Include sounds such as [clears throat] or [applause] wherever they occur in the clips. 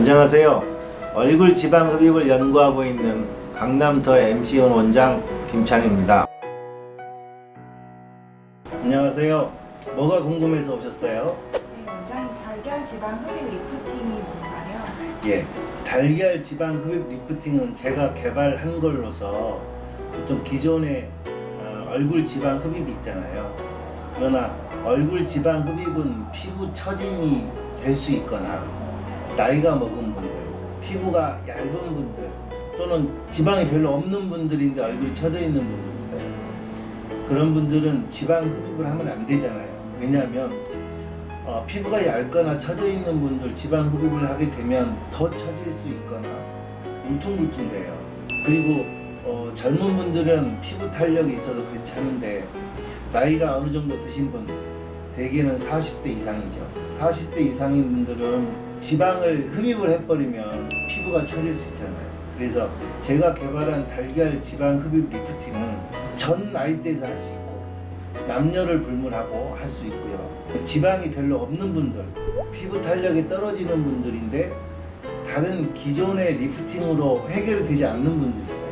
안녕하세요. 얼굴 지방 흡입을 연구하고 있는 강남터 MC원 원장 김창입니다. 안녕하세요. 뭐가 궁금해서 오셨어요? 네, 원장님 달걀 지방 흡입 리프팅이 뭔가요? 예. 달걀 지방 흡입 리프팅은 제가 개발한 걸로서 보통 기존의 어, 얼굴 지방 흡입이 있잖아요. 그러나 얼굴 지방 흡입은 피부 처짐이 될 수 있거나 나이가 먹은 분들, 피부가 얇은 분들 또는 지방이 별로 없는 분들인데 얼굴이 처져 있는 분들 있어요. 그런 분들은 지방 흡입을 하면 안 되잖아요. 왜냐하면 어, 피부가 얇거나 처져 있는 분들 지방 흡입을 하게 되면 더 처질 수 있거나 울퉁불퉁 돼요. 그리고 어, 젊은 분들은 피부 탄력이 있어서 괜찮은데 나이가 어느 정도 드신 분 대개는 40대 이상이죠. 40대 이상인 분들은 지방을 흡입을 해버리면 피부가 처질 수 있잖아요. 그래서 제가 개발한 달걀 지방 흡입 리프팅은 전 나이대에서 할 수 있고 남녀를 불문하고 할 수 있고요. 지방이 별로 없는 분들, 피부 탄력이 떨어지는 분들인데 다른 기존의 리프팅으로 해결이 되지 않는 분들이 있어요.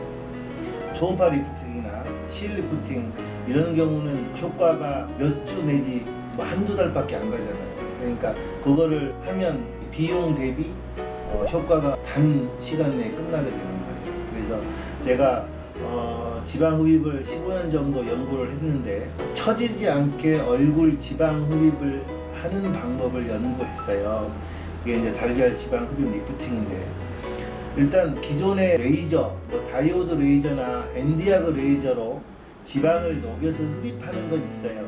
초음파 리프팅이나 실 리프팅 이런 경우는 효과가 몇 주 내지 뭐 한두 달밖에 안 가잖아요. 그러니까 그거를 하면 비용 대비 어, 효과가 단 시간 내에 끝나게 되는 거예요. 그래서 제가 어, 지방 흡입을 15년 정도 연구를 했는데 처지지 않게 얼굴 지방 흡입을 하는 방법을 연구했어요. 이게 이제 달걀 지방 흡입 리프팅인데 일단 기존의 레이저, 뭐 다이오드 레이저나 엔디아그 레이저로 지방을 녹여서 흡입하는 건 있어요.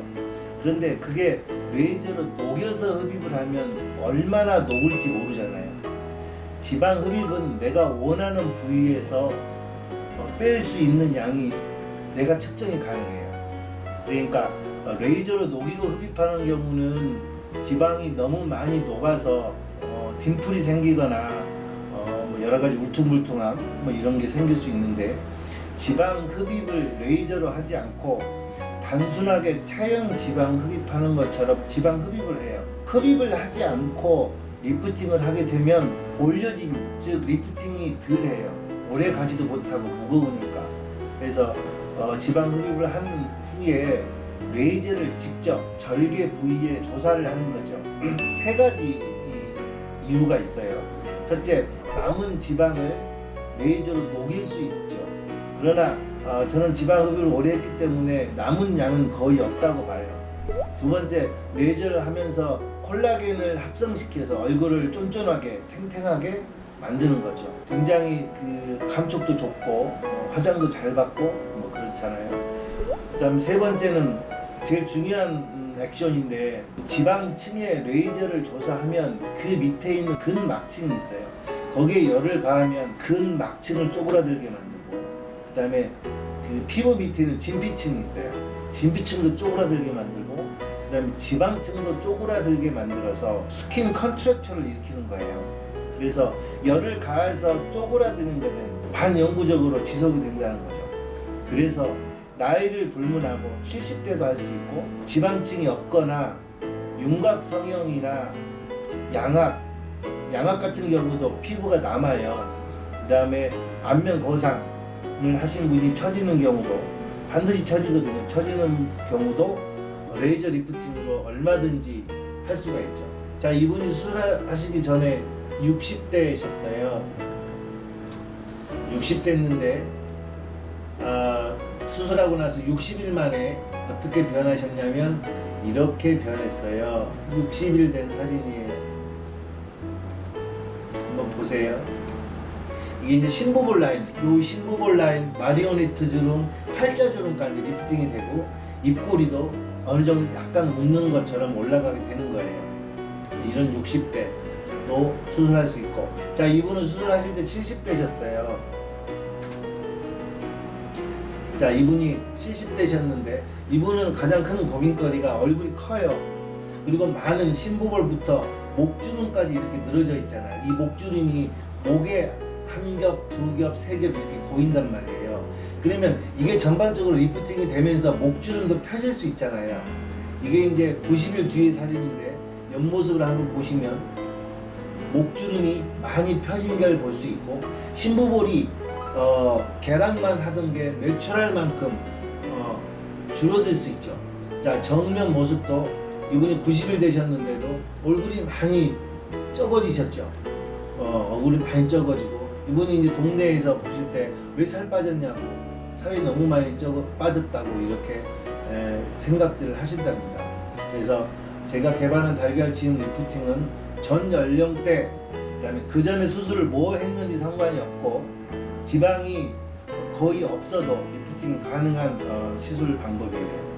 그런데 그게 레이저로 녹여서 흡입을 하면 얼마나 녹을지 모르잖아요. 지방 흡입은 내가 원하는 부위에서 어, 뺄수 있는 양이 내가 측정이 가능해요. 그러니까 어, 레이저로 녹이고 흡입하는 경우는 지방이 너무 많이 녹아서 어, 딤플이 생기거나 어, 뭐 여러 가지 울퉁불퉁함 뭐 이런 게 생길 수 있는데 지방 흡입을 레이저로 하지 않고 단순하게 차형 지방 흡입하는 것처럼 지방 흡입을 해요. 흡입을 하지 않고 리프팅을 하게 되면 올려짐, 즉 리프팅이 덜 해요. 오래 가지도 못하고 무거우니까. 그래서 어, 지방 흡입을 한 후에 레이저를 직접 절개 부위에 조사를 하는 거죠. [clears throat] 세 가지 이- 이유가 있어요. 첫째, 남은 지방을 레이저로 녹일 수 있죠. 그러나 어, 저는 지방 흡입을 오래 했기 때문에 남은 양은 거의 없다고 봐요. 두 번째, 레이저를 하면서 콜라겐을 합성시켜서 얼굴을 쫀쫀하게 탱탱하게 만드는 거죠. 굉장히 그 감촉도 좋고 어, 화장도 잘 받고 뭐 그렇잖아요. 그다음 세 번째는 제일 중요한 음, 액션인데 지방층에 레이저를 조사하면 그 밑에 있는 근막층이 있어요. 거기에 열을 가하면 근막층을 쪼그라들게 만들고 그다음에 그 피부 밑에 있는 진피층이 있어요. 진피층도 쪼그라들게 만들고 그다음에 지방층도 쪼그라들게 만들어서 스킨 컨트랙처를 일으키는 거예요. 그래서 열을 가해서 쪼그라드는 것은 반영구적으로 지속이 된다는 거죠. 그래서 나이를 불문하고 70대도 할 수 있고 지방층이 없거나 윤곽 성형이나 양악 양악 같은 경우도 피부가 남아요. 그 다음에 안면 거상 을 하신 분이 처지는 경우도 반드시 처지거든요. 처지는 경우도 레이저 리프팅으로 얼마든지 할 수가 있죠. 자 이분이 수술하시기 전에 60대셨어요. 60대였는데 아, 수술하고 나서 60일 만에 어떻게 변하셨냐면 이렇게 변했어요. 60일 된 사진이에요. 한번 보세요. 이게 이제 신보볼 라인, 요 신보볼 라인 마리오네트 주름, 팔자 주름까지 리프팅이 되고 입꼬리도 어느 정도 약간 웃는 것처럼 올라가게 되는 거예요. 이런 60대도 수술할 수 있고, 자 이분은 수술하실 때 70대셨어요. 자 이분이 70대셨는데 이분은 가장 큰 고민거리가 얼굴이 커요. 그리고 많은 심보볼부터 목주름까지 이렇게 늘어져 있잖아요. 이 목주름이 목에 한 겹, 두 겹, 세 겹 이렇게 고인단 말이에요. 그러면 이게 전반적으로 리프팅이 되면서 목주름도 펴질 수 있잖아요. 이게 이제 90일 뒤의 사진인데 옆모습을 한번 보시면 목주름이 많이 펴진 걸 볼 수 있고 신부볼이 어, 계란만 하던 게 외출할 만큼 어, 줄어들 수 있죠. 자 정면 모습도 이분이 90일 되셨는데도 얼굴이 많이 적어지셨죠. 어, 얼굴이 많이 적어지고 이분이 이제 동네에서 보실 때 왜 살 빠졌냐고 살이 너무 많이 적어 빠졌다고 이렇게 에, 생각들을 하신답니다. 그래서 제가 개발한 달걀 지음 리프팅은 전 연령대 그다음에 그 전에 수술을 뭐 했는지 상관이 없고 지방이 거의 없어도 리프팅 가능한 어, 시술 방법이에요.